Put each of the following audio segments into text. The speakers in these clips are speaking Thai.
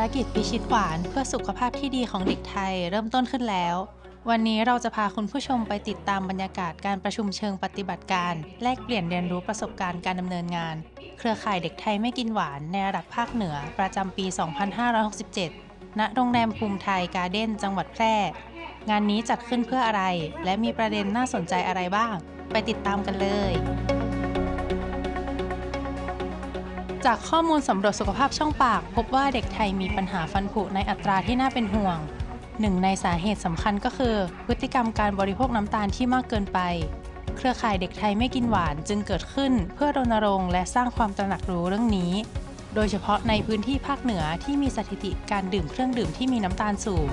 ารกิจพิชิตหวานเพื่อสุขภาพที่ดีของเด็กไทยเริ่มต้นขึ้นแล้ว วันนี้เราจะพาคุณผู้ชมไปติดตามบรรยากาศการประชุมเชิงปฏิบัติการ แลกเปลี่ยนเรียนรู้ประสบการณ์การดำเนินงาน เครือข่ายเด็กไทยไม่กินหวานในระดับภาคเหนือประจำปี 2567 ณ โรงแรมภูมิไทยการ์เด้นจังหวัดแพร่ งานนี้จัดขึ้นเพื่ออะไร และมีประเด็นน่าสนใจอะไรบ้าง ไปติดตามกันเลย จากข้อมูลสำรวจสุขภาพช่องปาก พบว่าเด็กไทยมีปัญหาฟันผุในอัตราที่น่าเป็นห่วง หนึ่งในสาเหตุสำคัญก็คือ พฤติกรรมการบริโภคน้ำตาลที่มากเกินไป เครือข่ายเด็กไทยไม่กินหวานจึงเกิดขึ้นเพื่อรณรงค์และสร้างความตระหนักรู้เรื่องนี้ โดยเฉพาะในพื้นที่ภาคเหนือที่มีสถิติการดื่มเครื่องดื่มที่มีน้ำตาลสูง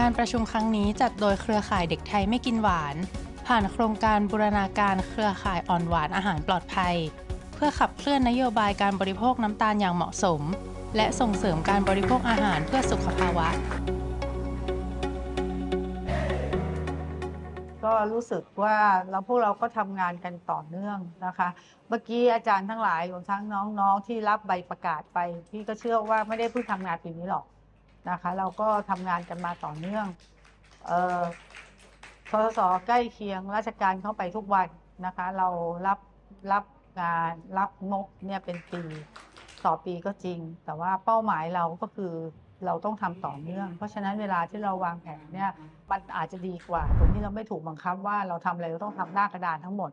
การประชุมครั้งนี้จัดโดยเครือข่ายเด็กไทยไม่กินหวาน ผ่านโครงการบูรณาการเครือข่ายอ่อนหวานอาหารปลอดภัย เพื่อขับเคลื่อนนโยบายการบริโภคน้ำตาลอย่างเหมาะสม และส่งเสริมการบริโภคอาหารเพื่อสุขภาวะ ก็รู้สึกว่าเราพวกเราก็ทำงานกันต่อเนื่องนะคะ เมื่อกี้อาจารย์ทั้งหลายรวมทั้งน้องๆที่รับใบประกาศไป พี่ก็เชื่อว่าไม่ได้เพิ่งทำงานปีนี้หรอกนะคะ เราก็ทำงานกันมาต่อเนื่องเอ่อทศใกล้เคียงราชการเข้าไปทุกวันนะคะ เรารับรับ งารับงบเนี่ยเป็นปีต่อปีก็จริง แต่ว่าเป้าหมายเราก็คือเราต้องทำต่อเนื่อง เพราะฉะนั้นเวลาที่เราวางแผนเนี่ยมันอาจจะดีกว่าตรงที่เราไม่ถูกบังคับว่าเราทำอะไรเราต้องทำหน้ากระดานทั้งหมด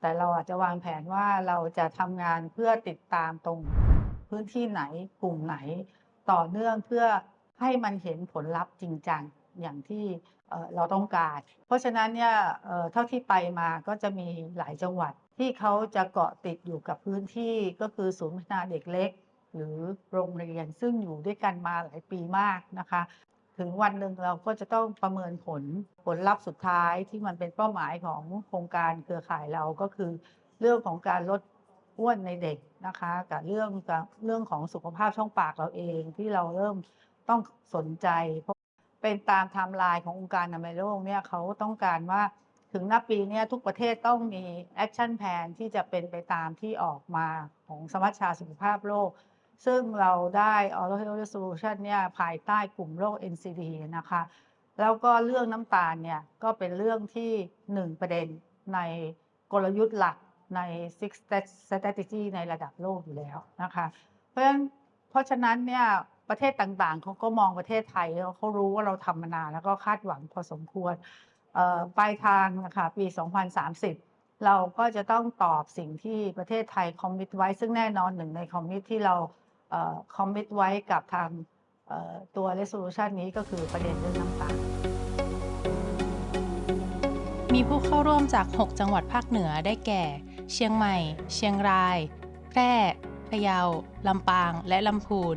แต่เราอาจจะวางแผนว่าเราจะทำงานเพื่อติดตามตรงพื้นที่ไหนกลุ่มไหน ต่อเนื่องเพื่อให้มันเห็นผลลัพธ์จริงจัง อย่างที่เราต้องการ เพราะฉะนั้นเนี่ยเอ่อเท่าที่ไปมาก็จะมีหลายจังหวัดที่เขาจะเกาะติดอยู่กับพื้นที่ก็คือศูนย์พัฒนาเด็กเล็ก หรือโรงเรียนซึ่งอยู่ด้วยกันมาหลายปีมากนะคะ ถึงวันหนึ่งเราก็จะต้องประเมินผลผลลัพธ์สุดท้ายที่มันเป็นเป้าหมายของโครงการเครือข่ายเราก็คือ เรื่องของการลดอ้วนในเด็กนะคะ กับเรื่องกับเรื่องของสุขภาพช่องปากเราเองที่เราเริ่มต้องสนใจ เป็นตามไทม์ไลน์ขององค์การอนามัยโลกเนี่ยเขาต้องการว่าถึงหนับปีเนี้ทุกประเทศต้องมีแอคชั่นแ a นที่จะเป็นไปตามที่ออกมาของสมัชชาสุขภาพโลก ซึ่งเราได้ Oral Health Resolution เนี่ยภายใต้กลุ่มโรค NCD นะคะ แล้วก็เรื่องน้ำตาลเนี่ยก็เป็นเรื่องที่หนึ่งประเด็นในกลยุทธ์หลักใน Six Strategy ในระดับโลกอยู่แล้วนะคะ เพราะฉะนั้นเพราะฉะนั้นเนี่ย ประเทศต่างๆเขาก็มองประเทศไทยเขารู้ว่าเราทำมานานแล้วก็คาดหวังพอสมควรปลายทางนะคะปี 2030 เราก็จะต้องตอบสิ่งที่ประเทศไทยคอมมิตไว้ ซึ่งแน่นอนหนึ่งในคอมมิตที่เราคอมมิตไว้กับทางตัว resolution นี้ก็คือประเด็นเรื่องน้ำตาลมีผู้เข้าร่วมจาก 6 จังหวัดภาคเหนือได้แก่ เชียงใหม่ เชียงราย แพร่ พะเยา ลำปาง และลำพูน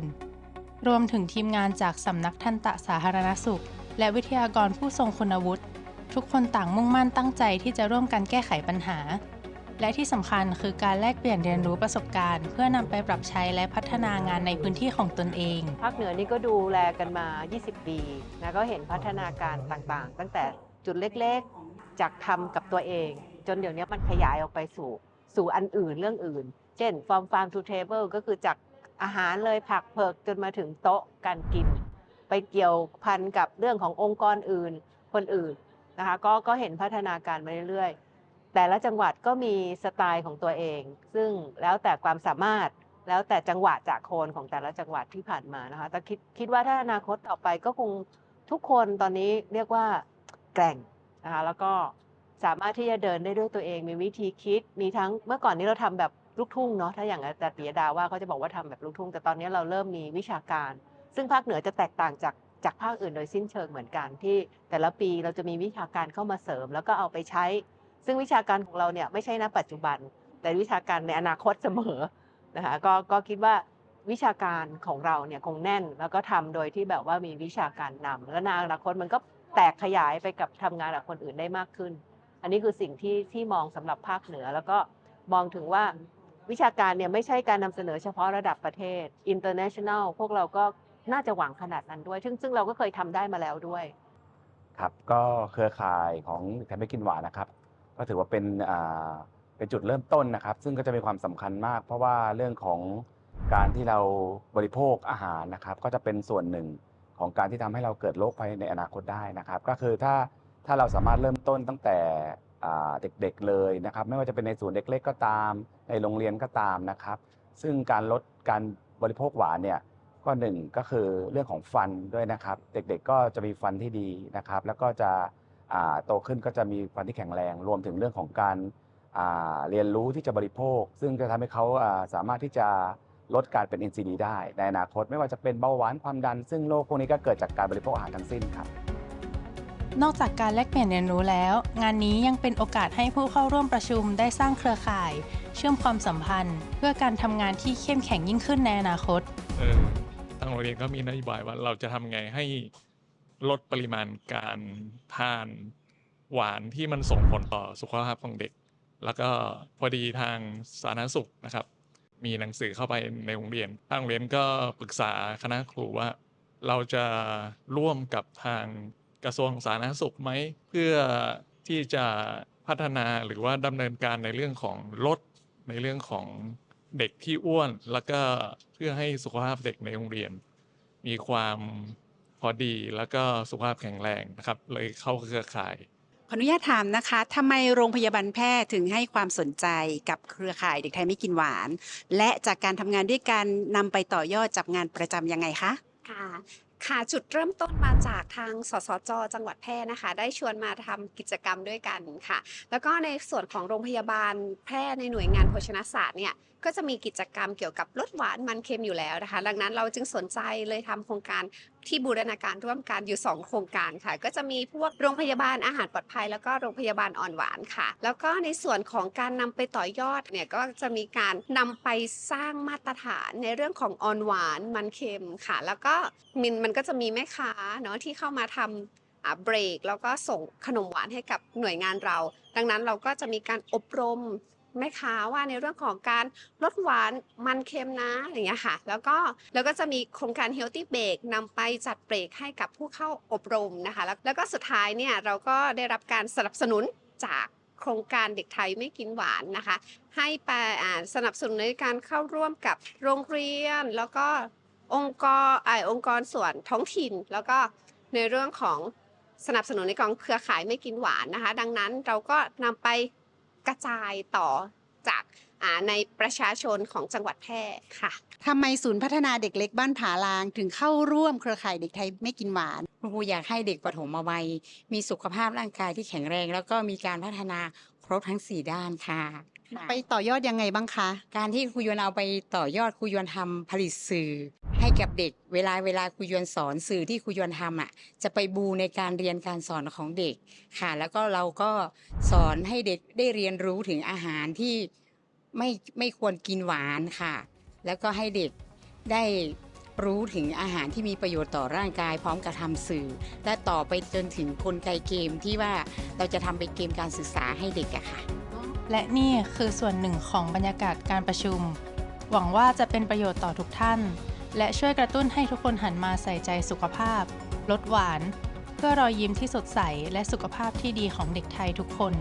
รวมถึงทีมงานจากสำนักทันตะสาธารณสุข และวิทยากรผู้ทรงคุณวุฒิทุกคนต่างมุ่งมั่นตั้งใจที่จะร่วมกันแก้ไขปัญหา และที่สำคัญคือการแลกเปลี่ยนเรียนรู้ประสบการณ์ เพื่อนำไปปรับใช้และพัฒนางานในพื้นที่ของตนเอง ภาคเหนือนี่ก็ดูแลกันมา 20 ปีนะก็เห็นพัฒนาการต่างๆ ตั้งแต่จุดเล็กๆ จากทำกับตัวเอง จนเดี๋ยวนี้มันขยายออกไปสู่ สู่อันอื่นเรื่องอื่น เช่น from farm to table ก็คือจาก อาหารเลยผักเผือกจนมาถึงโต๊ะการกิน ไปเกี่ยวพันกับเรื่องขององค์กรอื่น คนอื่นนะคะก็ก็เห็นพัฒนาการมาเรื่อยๆ แต่ละจังหวัดก็มีสไตล์ของตัวเอง ซึ่งแล้วแต่ความสามารถแล้วแต่จังหวะจากโคนของแต่ละจังหวัดที่ผ่านมานะคะแต่คิดคิดว่าถ้าอนาคตต่อไปก็คงทุกคนตอนนี้เรียกว่าแกร่งนะคะแล้วก็สามารถที่จะเดินได้ด้วยตัวเองมีวิธีคิดมีทั้งเมื่อก่อนนี้เราทำแบบ ลูกทุ่งเนาะถ้าอย่างอาจารย์ปิยดาว่าเขาจะบอกว่าทำแบบลูกทุ่ง แต่ตอนนี้เราเริ่มมีวิชาการ ซึ่งภาคเหนือจะแตกต่างจากจากภาคอื่นโดยสิ้นเชิงเหมือนกันที่ แต่ละปีเราจะมีวิชาการเข้ามาเสริม แล้วก็เอาไปใช้ ซึ่งวิชาการของเราเนี่ยไม่ใช่ณปัจจุบัน แต่วิชาการในอนาคตเสมอนะคะก็ก็คิดว่าวิชาการของเราเนี่ยคงแน่น แล้วก็ทำโดยที่แบบว่ามีวิชาการนำแล้วในอนาคตมันก็แตกขยายไปกับทำงานกับคนอื่นได้มากขึ้น อันนี้คือสิ่งที่ที่มองสำหรับภาคเหนือแล้วก็มองถึงว่า วิชาการเนี่ยไม่ใช่การนำเสนอเฉพาะระดับประเทศ international พวกเราก็น่าจะหวังขนาดนั้นด้วย ซึ่งซึ่งเราก็เคยทำได้มาแล้วด้วย ครับก็เครือข่ายของไทยไม่กินหวานนะครับ ก็ถือว่าเป็นอ่าเป็นจุดเริ่มต้นนะครับ ซึ่งก็จะมีความสำคัญมาก เพราะว่าเรื่องของการที่เราบริโภคอาหารนะครับ ก็จะเป็นส่วนหนึ่งของการที่ทำให้เราเกิดโรคภัยในอนาคตได้นะครับ ก็คือถ้าถ้าเราสามารถเริ่มต้นตั้งแต่ เด็กๆเลยนะครับ ไม่ว่าจะเป็นในศูนเด็กๆก็ตาม ในโรงเรียนก็ตามนะครับ ซึ่งการลดการบริโภคหวานเนี่ยก็หนึ่งก็คือเรื่องของฟันด้วยนะครับ เด็กๆก็จะมีฟันที่ดีนะครับ แล้วก็จะโตขึ้นก็จะมีฟันที่แข็งแรง รวมถึงเรื่องของการเรียนรู้ที่จะบริโภค ซึ่งจะทำให้เขาอ่าสามารถที่จะลดการเป็น NCD ได้ ในอนาคตไม่ว่าจะเป็นเบาหวานความดัน ซึ่งโรคพวกนี้ก็เกิดจากการบริโภคอาหารทั้งสิ้นครับ นอกจากการแลกเปลี่ยนเรียนรู้แล้ว งานนี้ยังเป็นโอกาสให้ผู้เข้าร่วมประชุมได้สร้างเครือข่าย เชื่อมความสัมพันธ์ เพื่อการทำงานที่เข้มแข็งยิ่งขึ้นในอนาคตเออทางโรงเรียนก็มีนโยบายว่าเราจะทำไงให้ลดปริมาณการทานหวานที่มันส่งผลต่อสุขภาพของเด็ก แล้วก็พอดีทางสาธารณสุขนะครับ มีหนังสือเข้าไปในโรงเรียน ทางโรงเรียนก็ปรึกษาคณะครูว่า เราจะร่วมกับทาง กระทรวงสาธารณสุขไหม เพื่อที่จะพัฒนาหรือว่าดำเนินการในเรื่องของลดในเรื่องของเด็กที่อ้วน แล้วก็เพื่อให้สุขภาพเด็กในโรงเรียน มีความพอดีแล้วก็สุขภาพแข็งแรงนะครับ เลยเข้าเครือข่ายขออนุญาตถามนะคะทำไมโรงพยาบาลแพทย์ถึงให้ความสนใจกับเครือข่ายเด็กไทยไม่กินหวาน และจากการทำงานด้วยกันนำไปต่อยอดจับงานประจำยังไงคะ ค่ะ ค่ะจุดเริ่มต้นมาจากทางสสจจังหวัดแพร่นะคะ ได้ชวนมาทำกิจกรรมด้วยกันค่ะ แล้วก็ในส่วนของโรงพยาบาลแพร่ในหน่วยงานโภชนาศาสตร์เนี่ย ก็จะมีกิจกรรมเกี่ยวกับลดหวานมันเค็มอยู่แล้วนะคะ ดังนั้นเราจึงสนใจเลยทำโครงการที่บูรณาการร่วมกันอยู่ 2 โครงการค่ะ ก็จะมีพวกโรงพยาบาลอาหารปลอดภัย แล้วก็โรงพยาบาลอ่อนหวานค่ะ แล้วก็ในส่วนของการนำไปต่อยอดเนี่ยก็จะมีการนำไปสร้างมาตรฐานในเรื่องของอ่อนหวานมันเค็มค่ะ แล้วก็มินมันก็จะมีแม่ค้าเนาะที่เข้ามาทำอ่าเบรกแล้วก็ส่งขนมหวานให้กับหน่วยงานเรา ดังนั้นเราก็จะมีการอบรม แม่ค้าว่าในเรื่องของการลดหวานมันเค็มนะอย่างเงี้ยค่ะ แล้วก็แล้วก็จะมีโครงการ Healthy Break นำไปจัดเบรกให้กับผู้เข้าอบรมนะคะ แล้วแล้วก็สุดท้ายเนี่ยเราก็ได้รับการสนับสนุนจากโครงการเด็กไทยไม่กินหวานนะคะ ให้ไปสนับสนุนในการเข้าร่วมกับโรงเรียน แล้วก็องค์กรไออองค์กรส่วนท้องถิ่น แล้วก็ในเรื่องของสนับสนุนในกองเครือข่ายไม่กินหวานนะคะ ดังนั้นเราก็นำไป ระจายต่อจากอ่าในประชาชนของจังหวัดแพร่ค่ะทำไมศูนย์พัฒนาเด็กเล็กบ้านผาลางถึงเข้าร่วมเครือข่ายเด็กไทยไม่กินหวานคุณครูอยากให้เด็กปฐมวัยมีสุขภาพร่างกายที่แข็งแรง แล้วก็มีการพัฒนาครบทั้ง 4 ด้านค่ะค่ะ ไปต่อยอดยังไงบ้างคะ การที่ครูยวนเอาไปต่อยอดครูยวนทำผลิตสื่อ ให้กับเด็กเวลาเวลาครูยวนสอนสื่อที่ครูยวนทำอะ จะไปบูในการเรียนการสอนของเด็กค่ะ แล้วก็เราก็สอนให้เด็กได้เรียนรู้ถึงอาหารที่ไม่ไม่ควรกินหวานค่ะ แล้วก็ให้เด็กได้รู้ถึงอาหารที่มีประโยชน์ต่อร่างกายพร้อมกับทำสื่อ และต่อไปจนถึงกลไกเกมที่ว่าเราจะทำเป็นเกมการศึกษาให้เด็กอะค่ะ และนี่คือส่วนหนึ่งของบรรยากาศการประชุม หวังว่าจะเป็นประโยชน์ต่อทุกท่าน และช่วยกระตุ้นให้ทุกคนหันมาใส่ใจสุขภาพ ลดหวาน เพื่อรอยยิ้มที่สดใสและสุขภาพที่ดีของเด็กไทยทุกคน